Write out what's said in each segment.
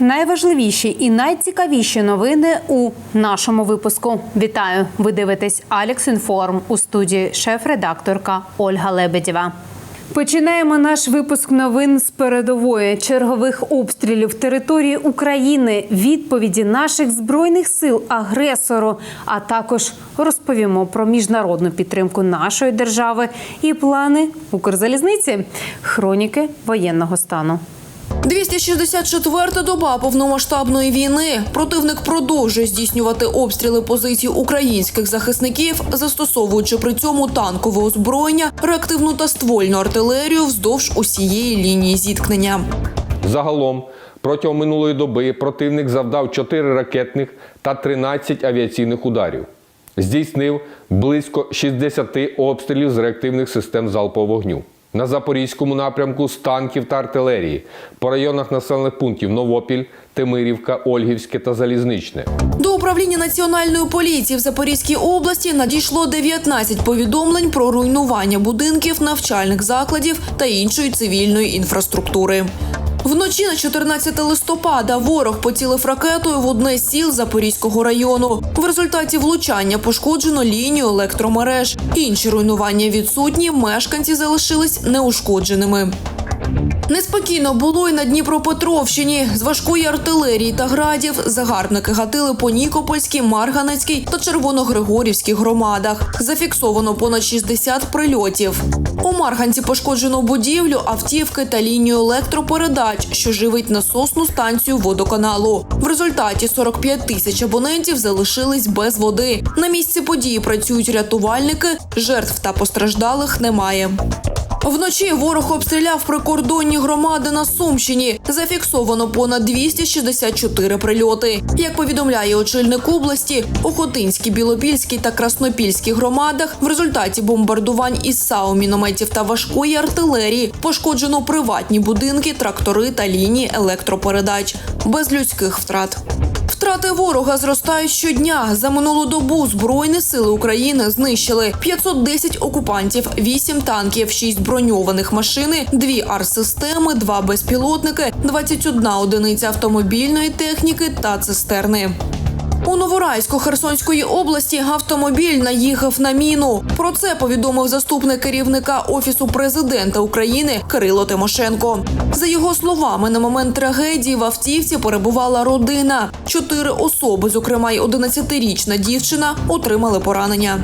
Найважливіші і найцікавіші новини у нашому випуску. Вітаю! Ви дивитесь Алекс Інформ у студії шеф-редакторка Ольга Лебедєва. Починаємо наш випуск новин з передової. Чергових обстрілів території України, відповіді наших збройних сил агресору, а також розповімо про міжнародну підтримку нашої держави і плани Укрзалізниці, хроніки воєнного стану. 264-та доба повномасштабної війни. Противник продовжує здійснювати обстріли позицій українських захисників, застосовуючи при цьому танкове озброєння, реактивну та ствольну артилерію вздовж усієї лінії зіткнення. Загалом протягом минулої доби противник завдав 4 ракетних та 13 авіаційних ударів. Здійснив близько 60 обстрілів з реактивних систем залпового вогню. На запорізькому напрямку з танків та артилерії по районах населених пунктів Новопіль, Тимирівка, Ольгівське та Залізничне. До управління національної поліції в Запорізькій області надійшло 19 повідомлень про руйнування будинків, навчальних закладів та іншої цивільної інфраструктури. Вночі на 14 листопада ворог поцілив ракетою в одне з сіл Запорізького району. В результаті влучання пошкоджено лінію електромереж. Інші руйнування відсутні. Мешканці залишились неушкодженими. Неспокійно було й на Дніпропетровщині. З важкої артилерії та градів загарбники гатили по Нікопольській, Марганецькій та Червоногригорівській громадах. Зафіксовано понад 60 прильотів. У Марганці пошкоджено будівлю, автівки та лінію електропередач, що живить насосну станцію водоканалу. В результаті 45 тисяч абонентів залишились без води. На місці події працюють рятувальники. Жертв та постраждалих немає. Вночі ворог обстріляв прикордонні громади на Сумщині. Зафіксовано понад 264 прильоти. Як повідомляє очільник області, у Хотинській, Білопільській та Краснопільській громадах в результаті бомбардувань із САУ, мінометів та важкої артилерії пошкоджено приватні будинки, трактори та лінії електропередач без людських втрат. Втрати ворога зростають щодня. За минулу добу Збройні сили України знищили 510 окупантів, 8 танків, 6 броньованих машини, 2 артсистеми, 2 безпілотники, 21 одиниця автомобільної техніки та цистерни. У Новорайську Херсонської області автомобіль наїхав на міну. Про це повідомив заступник керівника офісу президента України Кирило Тимошенко. За його словами, на момент трагедії в автівці перебувала родина. Чотири особи, зокрема й 11-річна дівчина, отримали поранення.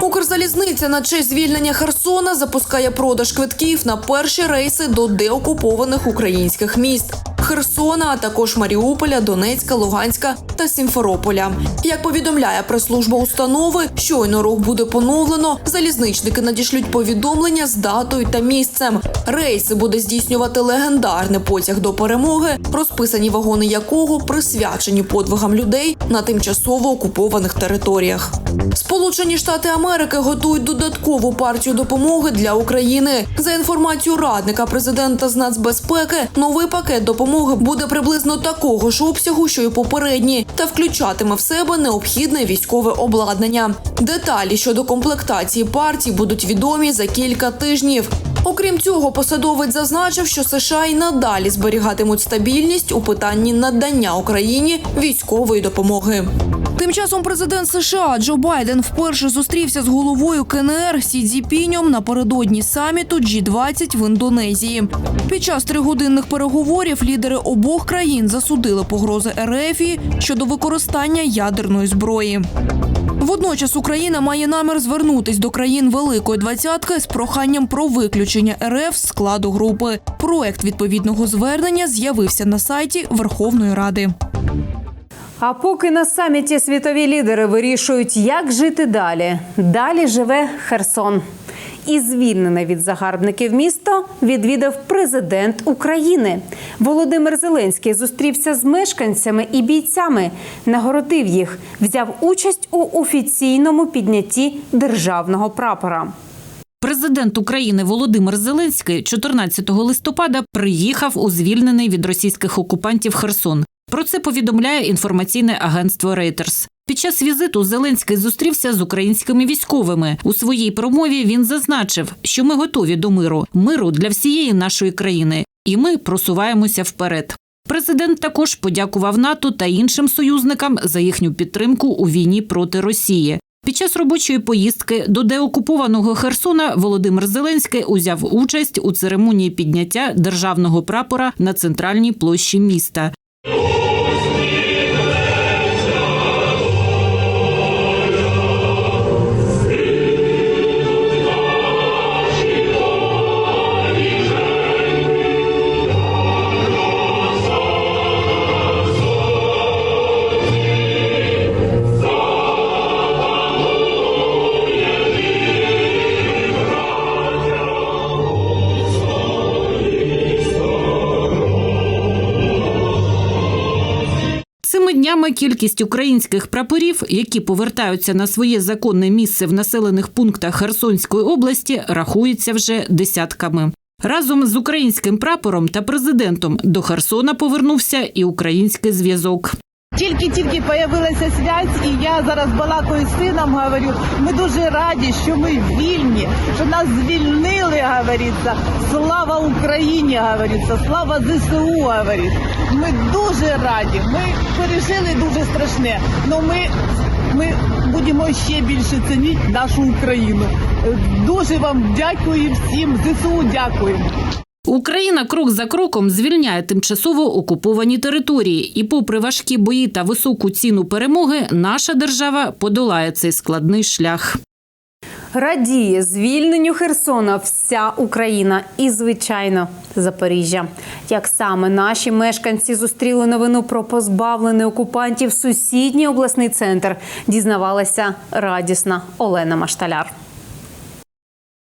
Укрзалізниця на честь звільнення Херсона запускає продаж квитків на перші рейси до деокупованих українських міст. Херсона, а також Маріуполя, Донецька, Луганська та Сімферополя. Як повідомляє прес-служба установи, щойно рух буде поновлено. Залізничники надішлють повідомлення з датою та місцем. Рейси буде здійснювати легендарний потяг до перемоги, розписані вагони якого присвячені подвигам людей на тимчасово окупованих територіях. Сполучені Штати Америки готують додаткову партію допомоги для України. За інформацією радника президента з нацбезпеки, новий пакет допомоги буде приблизно такого ж обсягу, що й попередні, та включатиме в себе необхідне військове обладнання. Деталі щодо комплектації партій будуть відомі за кілька тижнів. Окрім цього, посадовець зазначив, що США й надалі зберігатимуть стабільність у питанні надання Україні військової допомоги. Тим часом президент США Джо Байден вперше зустрівся з головою КНР Сі Цзіпіньом напередодні саміту G20 в Індонезії. Під час тригодинних переговорів лідери обох країн засудили погрози РФ щодо використання ядерної зброї. Водночас Україна має намір звернутись до країн Великої двадцятки з проханням про виключення РФ з складу групи. Проект відповідного звернення з'явився на сайті Верховної Ради. А поки на саміті світові лідери вирішують, як жити далі. Далі живе Херсон. І звільнене від загарбників місто відвідав президент України. Володимир Зеленський зустрівся з мешканцями і бійцями, нагородив їх, взяв участь у офіційному піднятті державного прапора. Президент України Володимир Зеленський 14 листопада приїхав у звільнений від російських окупантів Херсон. Про це повідомляє інформаційне агентство Reuters. Під час візиту Зеленський зустрівся з українськими військовими. У своїй промові він зазначив, що ми готові до миру, миру для всієї нашої країни, і ми просуваємося вперед. Президент також подякував НАТО та іншим союзникам за їхню підтримку у війні проти Росії. Під час робочої поїздки до деокупованого Херсона Володимир Зеленський узяв участь у церемонії підняття державного прапора на центральній площі міста. Днями кількість українських прапорів, які повертаються на своє законне місце в населених пунктах Херсонської області, рахується вже десятками. Разом з українським прапором та президентом до Херсона повернувся і український зв'язок. Тільки-тільки появилася связь, і я зараз балакаю з сином, говорю, ми дуже раді, що ми вільні, що нас звільнили, говориться. Слава Україні, говориться, слава ЗСУ, говорить. Ми дуже раді. Ми пережили дуже страшне, але ми, ми будемо ще більше цінити нашу Україну. Дуже вам дякую всім, ЗСУ дякуємо. Україна крок за кроком звільняє тимчасово окуповані території, і, попри важкі бої та високу ціну перемоги, наша держава подолає цей складний шлях. Радіє звільненню Херсона вся Україна і, звичайно, Запоріжжя. Як саме наші мешканці зустріли новину про позбавлений окупантів сусідній обласний центр, дізнавалася радісна Олена Машталяр.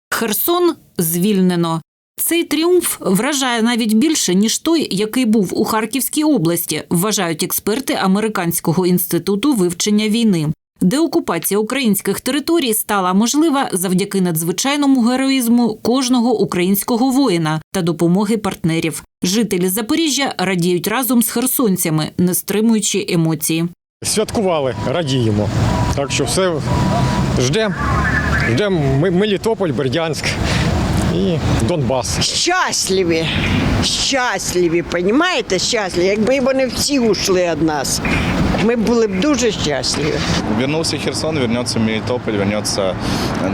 Херсон звільнено. Цей тріумф вражає навіть більше ніж той, який був у Харківській області, вважають експерти Американського інституту вивчення війни. Деокупація українських територій стала можлива завдяки надзвичайному героїзму кожного українського воїна та допомоги партнерів. Жителі Запоріжжя радіють разом з херсонцями, не стримуючи емоції. Святкували, радіємо. Так що все ждемо. Ждемо Мелітополь, Бердянськ і Донбас. щасливі, щасливі, розумієте, Щасливі. Якби вони всі ушли від нас, ми були б дуже щасливі. Вернувся Херсон, вернеться Мелітополь, вернеться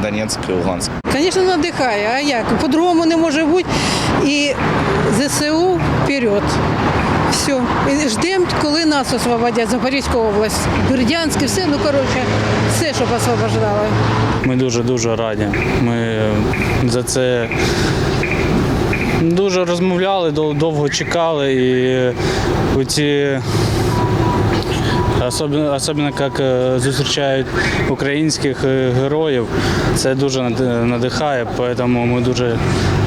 Донецьк і Луганськ. Звісно, надихає. А як? По-другому не може бути. І ЗСУ вперед. Все. І ждемо, коли нас освободять Запорізьку область, Бердянськ і все, ну коротше, все, щоб освобождали. Ми дуже дуже раді. Ми за це дуже розмовляли, довго чекали і оці. Особливо, особливо як е, зустрічають українських е, героїв, це дуже надихає, тому ми дуже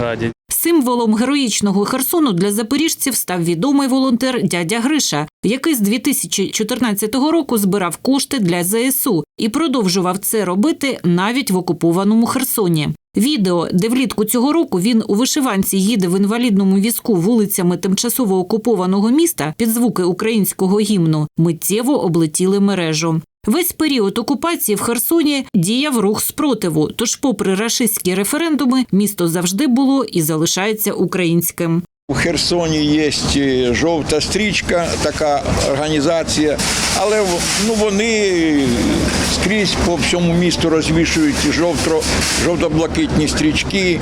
раді. Символом героїчного Херсону для запоріжців став відомий волонтер дядя Гриша, який з 2014 року збирав кошти для ЗСУ і продовжував це робити навіть в окупованому Херсоні. Відео, де влітку цього року він у вишиванці їде в інвалідному візку вулицями тимчасово окупованого міста під звуки українського гімну, миттєво облетіли мережу. Весь період окупації в Херсоні діяв рух спротиву. Тож, попри рашистські референдуми, місто завжди було і залишається українським. У Херсоні є жовта стрічка, така організація, але ну, вони скрізь по всьому місту розвішують жовто, жовто-блакитні стрічки,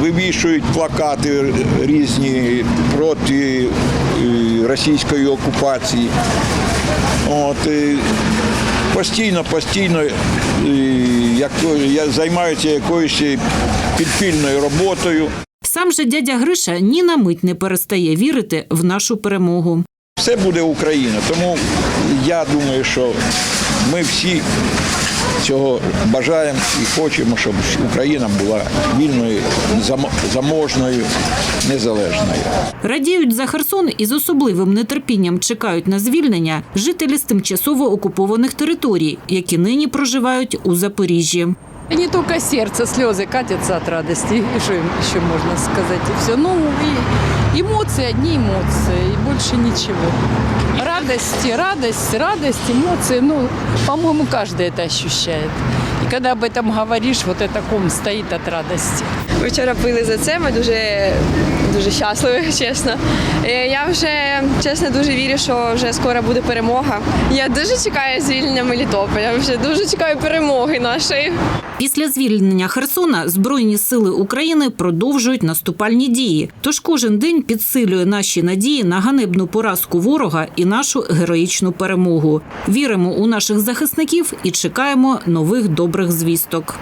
вивішують плакати різні проти російської окупації. От, постійно, постійно як, я займаюся якоюсь підпільною роботою. Сам же дядя Гриша ні на мить не перестає вірити в нашу перемогу. Все буде Україна. Тому я думаю, що ми всі цього бажаємо і хочемо, щоб Україна була вільною, заможною, незалежною. Радіють за Херсон і з особливим нетерпінням чекають на звільнення жителі з тимчасово окупованих територій, які нині проживають у Запоріжжі. И не только сердце, слезы катятся от радости. И что им еще можно сказать? И все. Ну, и эмоции, одни эмоции, и больше ничего. Радость, радость, радость, эмоции. Ну, по-моему, каждый это ощущает. И когда об этом говоришь, вот это ком стоит от радости. Вчора пили за це. Ми дуже дуже щасливі, чесно. Е, Я вже чесно дуже вірю, що вже скоро буде перемога. Я дуже чекаю звільнення Мелітополя. Вже дуже чекаю перемоги нашої. Після звільнення Херсона Збройні сили України продовжують наступальні дії. Тож кожен день підсилює наші надії на ганебну поразку ворога і нашу героїчну перемогу. Віримо у наших захисників і чекаємо нових добрих звісток.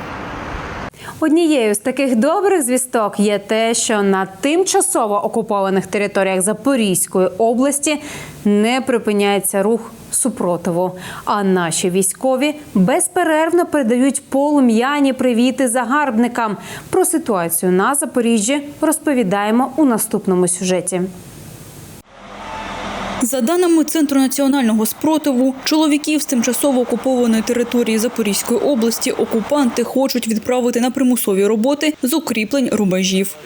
Однією з таких добрих звісток є те, що на тимчасово окупованих територіях Запорізької області не припиняється рух супротиву. А наші військові безперервно передають полум'яні привіти загарбникам. Про ситуацію на Запоріжжі розповідаємо у наступному сюжеті. За даними Центру національного спротиву, чоловіків з тимчасово окупованої території Запорізької області окупанти хочуть відправити на примусові роботи з укріплень рубежів.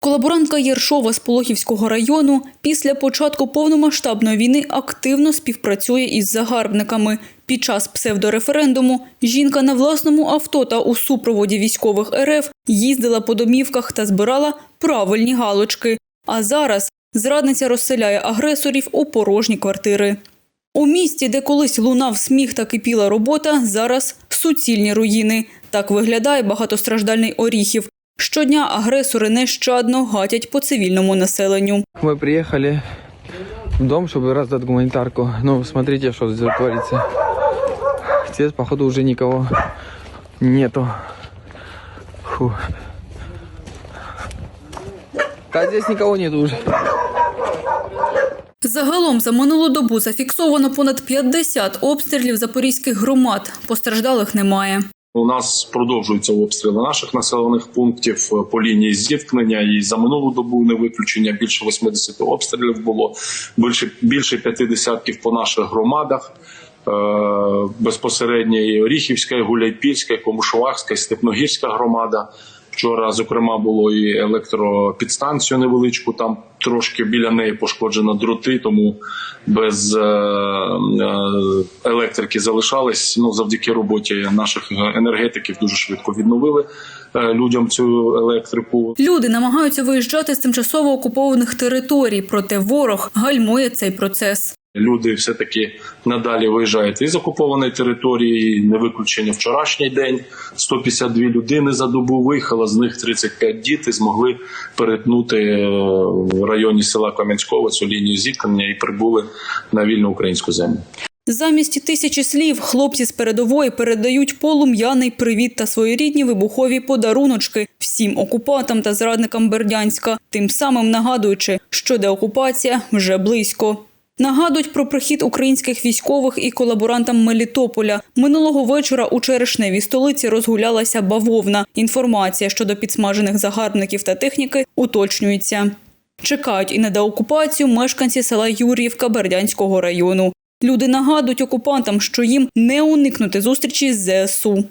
Колаборантка Єршова з Пологівського району після початку повномасштабної війни активно співпрацює із загарбниками. Під час псевдореферендуму жінка на власному авто та у супроводі військових РФ їздила по домівках та збирала правильні галочки. А зараз зрадниця розселяє агресорів у порожні квартири. У місті, де колись лунав сміх та кипіла робота, зараз суцільні руїни. Так виглядає багатостраждальний Оріхів. Щодня агресори нещадно гатять по цивільному населенню. Мы приехали в дом, чтобы раздать гуманитарку. Ну, смотрите, что здесь творится. Здесь, походу, уже никого нету. Фу. Да, здесь никого нету уже. Загалом за минулу добу зафіксовано понад 50 обстрілів запорізьких громад. Постраждалих немає. У нас продовжуються обстріли наших населених пунктів е, по лінії зіткнення. І за минулу добу не виключення більше 80 обстрілів було більше більше п'яти десятків по наших громадах. Е, Безпосередньо і Оріхівська, і Гуляйпільська, і Комушувахська, і Степногірська громада. Вчора, зокрема, було і електропідстанцію невеличку. Там трошки біля неї пошкоджено дроти, тому без е, е, електрики залишались. Ну завдяки роботі наших енергетиків дуже швидко відновили е, людям цю електрику. Люди намагаються виїжджати з тимчасово окупованих територій, проте ворог гальмує цей процес. Люди все таки надалі виїжджають із окупованої території. Не виключення вчорашній день. 152 людини за добу виїхало. З них 35 діти змогли перетнути е, в районі села Кам'янського цю лінію зіткнення і прибули на вільну українську землю. Замість тисячі слів хлопці з передової передають полум'яний привіт та своєрідні вибухові подаруночки всім окупантам та зрадникам Бердянська, тим самим нагадуючи, що деокупація вже близько. Нагадують про прихід українських військових і колаборантам Мелітополя. Минулого вечора у черешневій столиці розгулялася бавовна. Інформація щодо підсмажених загарбників та техніки уточнюється. Чекають і на деокупацію мешканці села Юріївка Бердянського району. Люди нагадують окупантам, що їм не уникнути зустрічі з ЗСУ.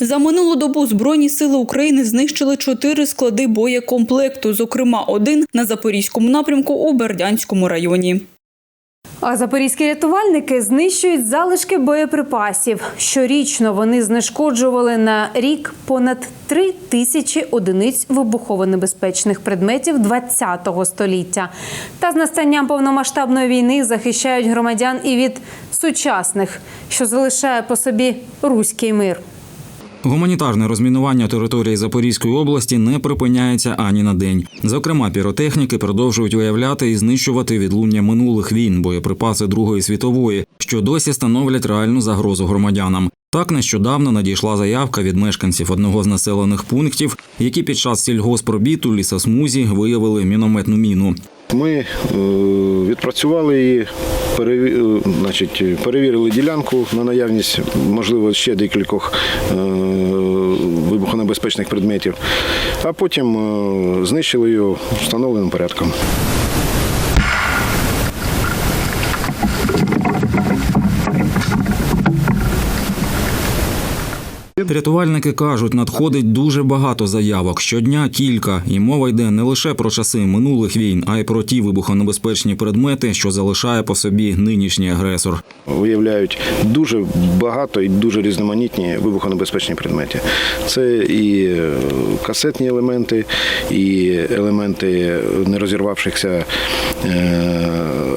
За минулу добу Збройні сили України знищили чотири склади боєкомплекту, зокрема один на Запорізькому напрямку у Бердянському районі. А запорізькі рятувальники знищують залишки боєприпасів. Щорічно вони знешкоджували на рік понад три тисячі одиниць вибухово-небезпечних предметів ХХ століття. Та з настанням повномасштабної війни захищають громадян і від сучасних, що залишає по собі руський мир. Гуманітарне розмінування території Запорізької області не припиняється ані на день. Зокрема, піротехніки продовжують виявляти і знищувати відлуння минулих війн, боєприпаси Другої світової, що досі становлять реальну загрозу громадянам. Так нещодавно надійшла заявка від мешканців одного з населених пунктів, які під час сільгоспробіт у лісосмузі виявили мінометну міну. Ми е, відпрацювали її, е, значить, перевірили ділянку на наявність, можливо, ще декількох е, вибухонебезпечних предметів, а потім знищили його встановленим порядком. Рятувальники кажуть, надходить дуже багато заявок. Щодня кілька, і мова йде не лише про часи минулих війн, а й про ті вибухонебезпечні предмети, що залишає по собі нинішній агресор. Виявляють дуже багато і дуже різноманітні вибухонебезпечні предмети. Це і е, касетні елементи, і елементи нерозірвавшихся е,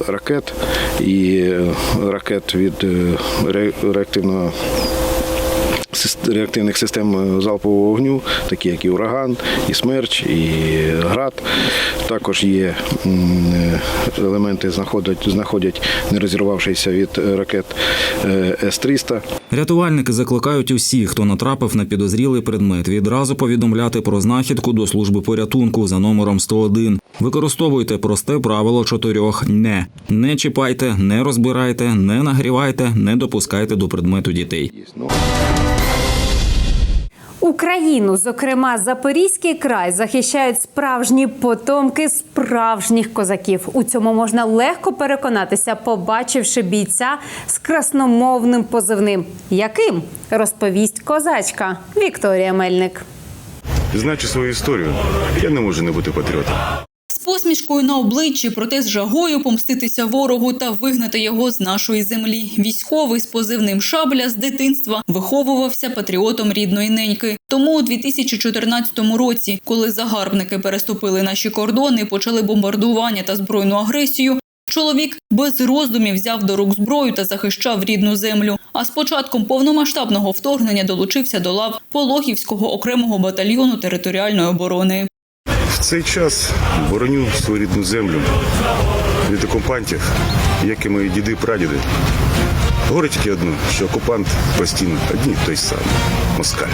ракет, і е, ракет від реактивного реактивних систем залпового вогню, такі як і ураган, і смерч, і град. Також є е, елементи, знаходять, знаходять не розірвавшися від е, ракет е, С-300. Рятувальники закликають усіх, хто натрапив на підозрілий предмет, відразу повідомляти про знахідку до служби порятунку за номером 101. Використовуйте просте правило чотирьох не не чіпайте, не розбирайте, не нагрівайте, не допускайте до предмету дітей. Україну, зокрема Запорізький край, захищають справжні потомки справжніх козаків. У цьому можна легко переконатися, побачивши бійця з красномовним позивним. Яким розповість козачка Вікторія Мельник. Знаючи свою історію, я не можу не бути патріотом. Посмішкою на обличчі, проте з жагою помститися ворогу та вигнати його з нашої землі. Військовий з позивним шабля з дитинства виховувався патріотом рідної неньки. Тому у 2014 році, коли загарбники переступили наші кордони, почали бомбардування та збройну агресію. Чоловік без роздумів взяв до рук зброю та захищав рідну землю. А з початком повномасштабного вторгнення долучився до лав Пологівського окремого батальйону територіальної оборони. В цей час бороню свою рідну землю від окупантів, як і мої діди прадіди. Говорить тільки одно, що окупант постійно одні той самий москаль.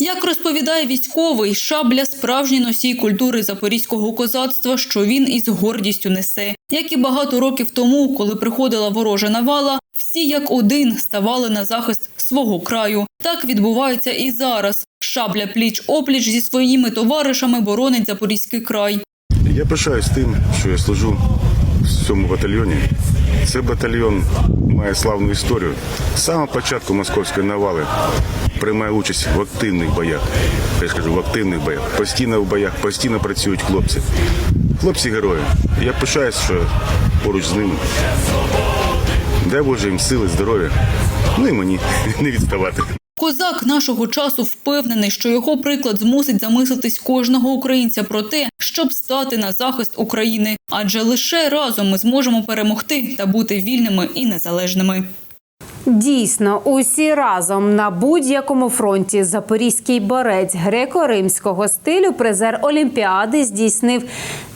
Як розповідає військовий, шабля справжній носій культури запорізького козацтва, що він із гордістю несе. Як і багато років тому, коли приходила ворожа навала, всі як один ставали на захист свого краю. Так відбувається і зараз. Шабля пліч опліч зі своїми товаришами боронить запорізький край. Я пишаюсь тим, що я служу в цьому батальйоні. Цей батальйон має славну історію. З самого початку московської навали приймає участь в активних боях. Я ж кажу, в активних боях. Постійно в боях, постійно працюють хлопці. Хлопці герої. Я пишаюсь, що поруч з ними. Дай Боже їм сили, здоров'я. Ну і мені не відставати. Козак нашого часу впевнений, що його приклад змусить замислитись кожного українця про те, щоб стати на захист України, адже лише разом ми зможемо перемогти та бути вільними і незалежними. Дійсно, усі разом на будь-якому фронті запорізький борець греко-римського стилю, призер Олімпіади, здійснив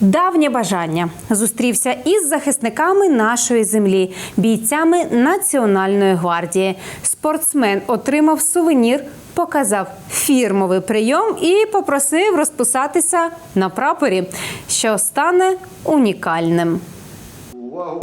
давнє бажання. Зустрівся із захисниками нашої землі, бійцями Національної гвардії. Спортсмен отримав сувенір, показав фірмовий прийом і попросив розписатися на прапорі, що стане унікальним.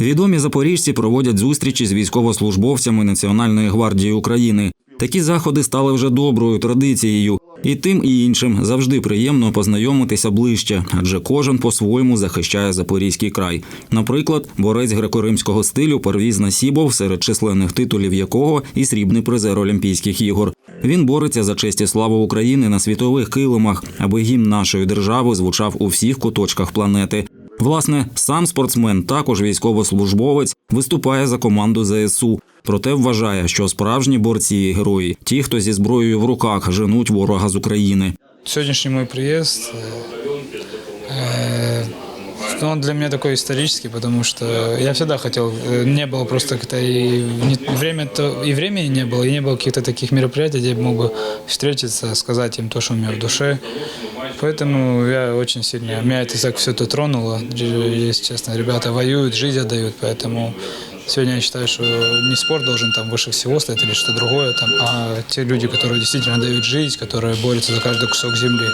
Відомі запоріжці проводять зустрічі з військовослужбовцями Національної гвардії України. Такі заходи стали вже доброю традицією, і тим і іншим завжди приємно познайомитися ближче, адже кожен по-своєму захищає запорізький край. Наприклад, борець греко-римського стилю Парвіз Насібов, серед численних титулів якого і срібний призер Олімпійських ігор. Він бореться за честь і славу України на світових килимах, аби гімн нашої держави звучав у всіх куточках планети. Власне, сам спортсмен, також військовослужбовець, виступає за команду ЗСУ. Проте вважає, що справжні борці і герої ті, хто зі зброєю в руках женуть ворога з України. Сьогоднішній мой приїзд. э, ну, он для меня такой исторический, потому что я всегда хотел, э, не было просто как-то и время то и времени не было, и не было каких-то таких мероприятий, где я мог бы встретиться, сказать им то, что у меня в душе. Поэтому я очень сильно, меня это так все это тронуло, если честно. Ребята воюют, жизнь отдают, поэтому Сегодня я считаю, что не спорт должен там выше всего стоять или что другое, там, а те люди, которые действительно дают жизнь, которые борются за каждый кусок земли.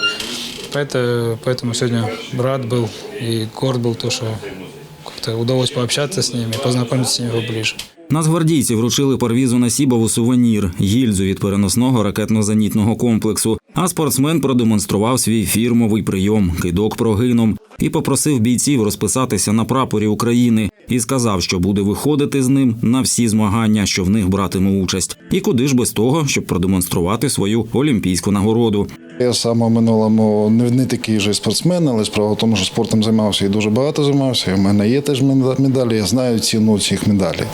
Поэтому, поэтому сегодня рад был и горд был то, что как-то удалось пообщаться с ними, познакомиться с ними поближе. Нацгвардійці вручили Парвізу Насібову сувенір гільзу від переносного ракетно-зенітного комплексу. А спортсмен продемонстрував свій фірмовий прийом кидок прогином і попросив бійців розписатися на прапорі України і сказав, що буде виходити з ним на всі змагання, що в них братиме участь, і куди ж без того, щоб продемонструвати свою олімпійську нагороду. Я сам у минулому не, такий же спортсмен, але справа в тому, що спортом займався і дуже багато займався. В мене є теж меда- медалі, я знаю ціну цих медалей.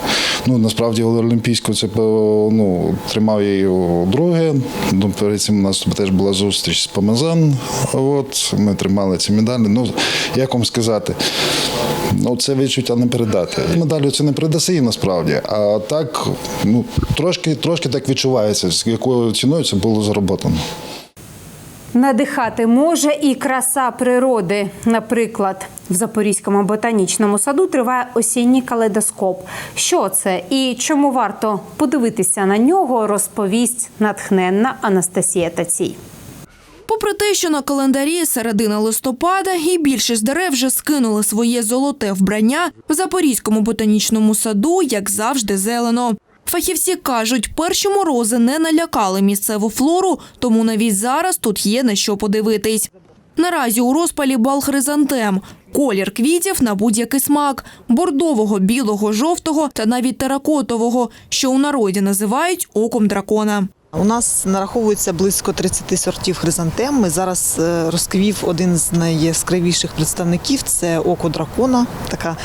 Ну, насправді Олімпійську це ну, тримав я її друге. Ну, перед цим у нас теж була зустріч з Помазан. От, ми тримали ці медалі. Ну, як вам сказати, ну, це відчуття не передати. Медалю це не передаси насправді. А так, ну, трошки, трошки так відчувається, з якою ціною це було зароботано. Надихати може і краса природи. Наприклад, в Запорізькому ботанічному саду триває осінній калейдоскоп. Що це і чому варто подивитися на нього, розповість натхненна Анастасія Тацій. Попри те, що на календарі середина листопада і більшість дерев вже скинули своє золоте вбрання, в Запорізькому ботанічному саду, як завжди, зелено. Фахівці кажуть, перші морози не налякали місцеву флору, тому навіть зараз тут є на що подивитись. Наразі у розпалі бал хризантем. Колір квітів на будь-який смак – бордового, білого, жовтого та навіть теракотового, що у народі називають оком дракона. У нас нараховується близько 30 сортів хризантем. Ми зараз е, розквів один з найяскравіших представників це око дракона, така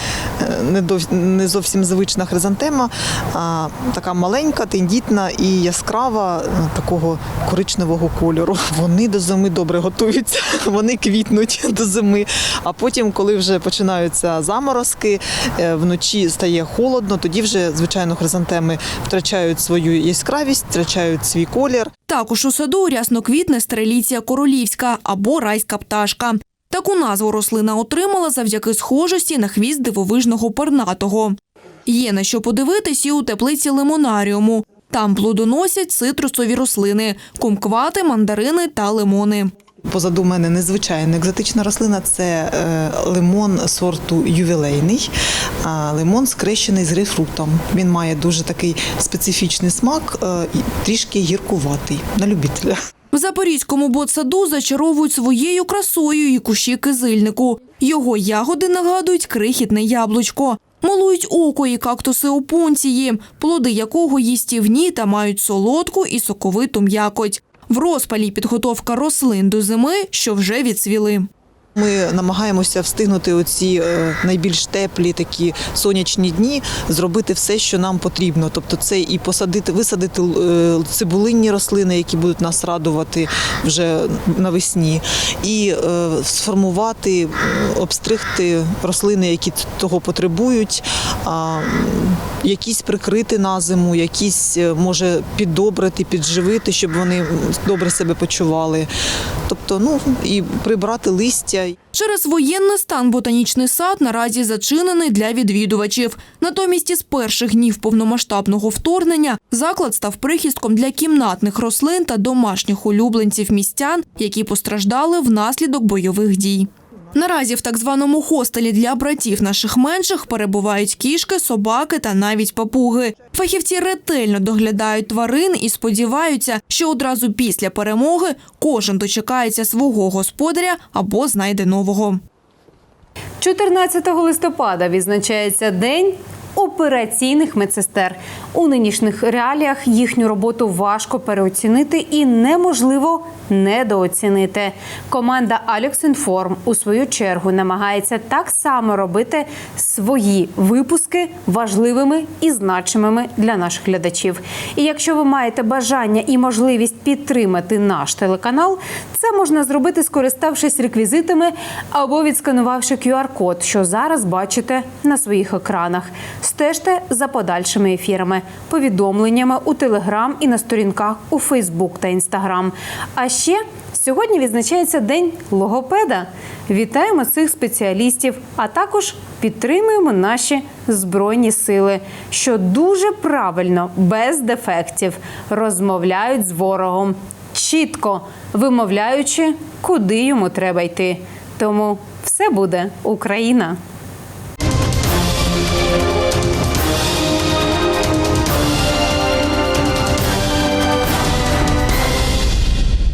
е, не зовсім звична хризантема, а така маленька, тендітна і яскрава, е, такого коричневого кольору. Вони до зими добре готуються, вони квітнуть до зими. А потім, коли вже починаються заморозки, вночі стає холодно, тоді вже, звичайно, хризантеми втрачають свою яскравість, втрачають свій колір. Також у саду рясно квітне стреліція королівська або райська пташка. Таку назву рослина отримала завдяки схожості на хвіст дивовижного пернатого. Є на що подивитись і у теплиці лимонаріуму. Там плодоносять цитрусові рослини – кумквати, мандарини та лимони. Позаду мене незвичайна екзотична рослина це е, лимон сорту ювілейний. А лимон скрещений з грейпфрутом. Він має дуже такий специфічний смак, е, трішки гіркуватий на любителя. В Запорізькому ботсаду зачаровують своєю красою і кущі кизильнику. Його ягоди нагадують крихітне яблучко. Малують око і кактуси опунції, плоди якого їстівні та мають солодку і соковиту м'якоть. В розпалі підготовка рослин до зими, що вже відцвіли. Ми намагаємося встигнути оці е, найбільш теплі такі сонячні дні, зробити все, що нам потрібно. Тобто, це і посадити, висадити е, цибулинні рослини, які будуть нас радувати вже навесні, і е, сформувати, обстригти рослини, які того потребують, якісь прикрити на зиму, якісь може піддобрити, підживити, щоб вони добре себе почували. Тобто, ну і прибрати листя. Через воєнний стан ботанічний сад наразі зачинений для відвідувачів. Натомість із перших днів повномасштабного вторгнення заклад став прихистком для кімнатних рослин та домашніх улюбленців містян, які постраждали внаслідок бойових дій. Наразі в так званому хостелі для братів наших менших перебувають кішки, собаки та навіть папуги. Фахівці ретельно доглядають тварин і сподіваються, що одразу після перемоги кожен дочекається свого господаря або знайде нового. 14 листопада відзначається День операційних медсестер. У нинішніх реаліях їхню роботу важко переоцінити і неможливо недооцінити. Команда «Алікс.Інформ» у свою чергу намагається так само робити свої випуски важливими і значимими для наших глядачів. І якщо ви маєте бажання і можливість підтримати наш телеканал, це можна зробити, скориставшись реквізитами або відсканувавши QR-код, що зараз бачите на своїх екранах. Стежте за подальшими ефірами, повідомленнями у Телеграм і на сторінках у Фейсбук та Інстаграм. А ще Сьогодні відзначається День логопеда. Вітаємо цих спеціалістів, а також підтримуємо наші збройні сили, що дуже правильно, без дефектів, розмовляють з ворогом, чітко вимовляючи, куди йому треба йти. Тому все буде Україна.